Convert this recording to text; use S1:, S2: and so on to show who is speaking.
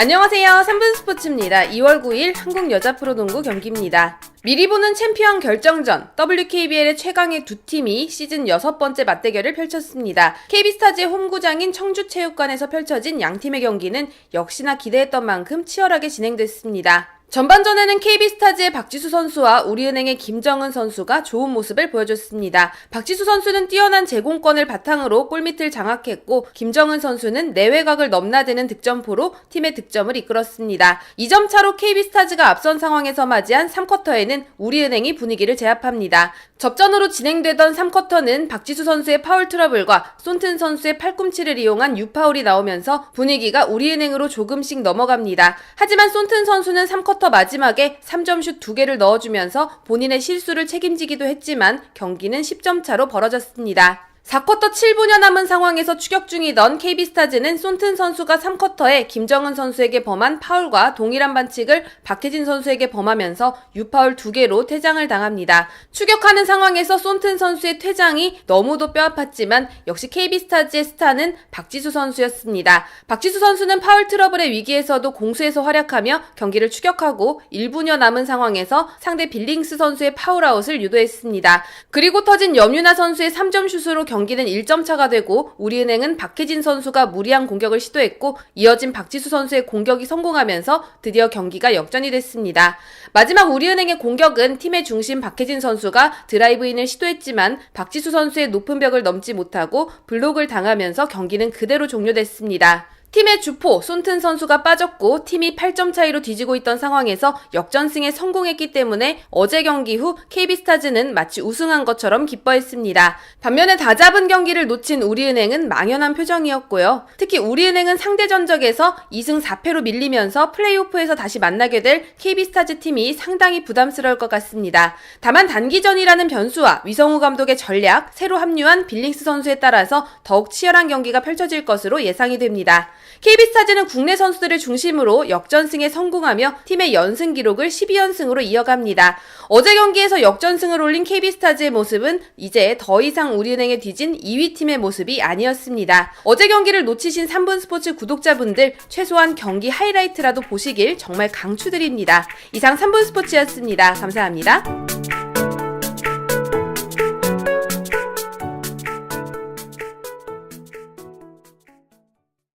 S1: 안녕하세요. 3분 스포츠입니다. 2월 9일 한국 여자 프로농구 경기입니다. 미리 보는 챔피언 결정전 WKBL의 최강의 두 팀이 시즌 여섯 번째 맞대결을 펼쳤습니다. KB스타즈의 홈구장인 청주체육관에서 펼쳐진 양 팀의 경기는 역시나 기대했던 만큼 치열하게 진행됐습니다. 전반전에는 KB스타즈의 박지수 선수와 우리은행의 김정은 선수가 좋은 모습을 보여줬습니다. 박지수 선수는 뛰어난 제공권을 바탕으로 골밑을 장악했고 김정은 선수는 내외각을 넘나드는 득점포로 팀의 득점을 이끌었습니다. 2점 차로 KB스타즈가 앞선 상황에서 맞이한 3쿼터에는 우리은행이 분위기를 제압합니다. 접전으로 진행되던 3쿼터는 박지수 선수의 파울 트러블과 손튼 선수의 팔꿈치를 이용한 유파울이 나오면서 분위기가 우리은행으로 조금씩 넘어갑니다. 하지만 손튼 선수는 3쿼터 마지막에 3점슛 2개를 넣어주면서 본인의 실수를 책임지기도 했지만 경기는 10점 차로 벌어졌습니다. 4쿼터 7분여 남은 상황에서 추격 중이던 KB스타즈는 손튼 선수가 3쿼터에 김정은 선수에게 범한 파울과 동일한 반칙을 박혜진 선수에게 범하면서 유파울 2개로 퇴장을 당합니다. 추격하는 상황에서 손튼 선수의 퇴장이 너무도 뼈아팠지만 역시 KB스타즈의 스타는 박지수 선수였습니다. 박지수 선수는 파울 트러블의 위기에서도 공수에서 활약하며 경기를 추격하고 1분여 남은 상황에서 상대 빌링스 선수의 파울아웃을 유도했습니다. 그리고 터진 염유나 선수의 3점 슛으로 경 기는 1점 차가 되고 우리은행은 박혜진 선수가 무리한 공격을 시도했고 이어진 박지수 선수의 공격이 성공하면서 드디어 경기가 역전이 됐습니다. 마지막 우리은행의 공격은 팀의 중심 박혜진 선수가 드라이브인을 시도했지만 박지수 선수의 높은 벽을 넘지 못하고 블록을 당하면서 경기는 그대로 종료됐습니다. 팀의 주포 손튼 선수가 빠졌고 팀이 8점 차이로 뒤지고 있던 상황에서 역전승에 성공했기 때문에 어제 경기 후 KB스타즈는 마치 우승한 것처럼 기뻐했습니다. 반면에 다 잡은 경기를 놓친 우리은행은 망연한 표정이었고요. 특히 우리은행은 상대 전적에서 2승 4패로 밀리면서 플레이오프에서 다시 만나게 될 KB스타즈 팀이 상당히 부담스러울 것 같습니다. 다만 단기전이라는 변수와 위성우 감독의 전략, 새로 합류한 빌링스 선수에 따라서 더욱 치열한 경기가 펼쳐질 것으로 예상이 됩니다. KB스타즈는 국내 선수들을 중심으로 역전승에 성공하며 팀의 연승 기록을 12연승으로 이어갑니다. 어제 경기에서 역전승을 올린 KB스타즈의 모습은 이제 더 이상 우리은행에 뒤진 2위 팀의 모습이 아니었습니다. 어제 경기를 놓치신 3분 스포츠 구독자분들 최소한 경기 하이라이트라도 보시길 정말 강추드립니다. 이상 3분 스포츠였습니다. 감사합니다.